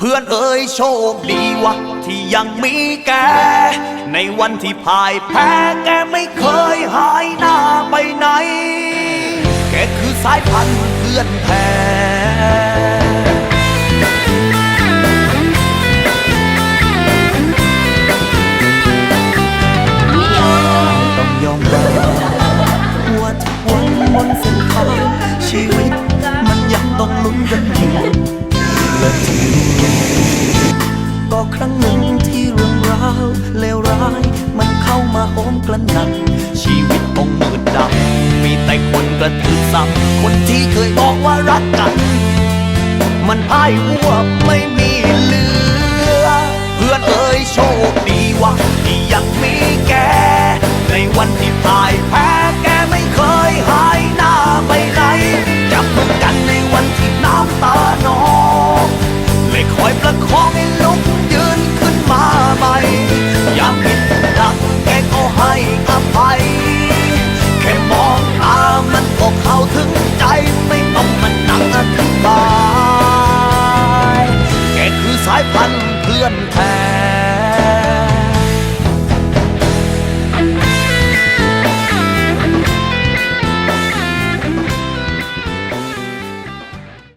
เพื่อนเอ๋ยโชคดีวะที่ยังมีแก ในวันที่พ่ายแพ้แกไม่เคยหายหน้าไปไหน แกคือสายพันธุ์เพื่อนแท้ต้องยอมรับว่าทุกวันบนเส้นทางชีวิตมัน ครั้งหนึ่งที่เรื่องราวเลวร้าย มันเข้ามาโหมกระหน่ำชีวิตองมืดดำมีแต่คนกระทืบซ้ำคนที่เคยบอกว่ารักกัน มันพ่ายวัวไม่มีเหลือ อนแพน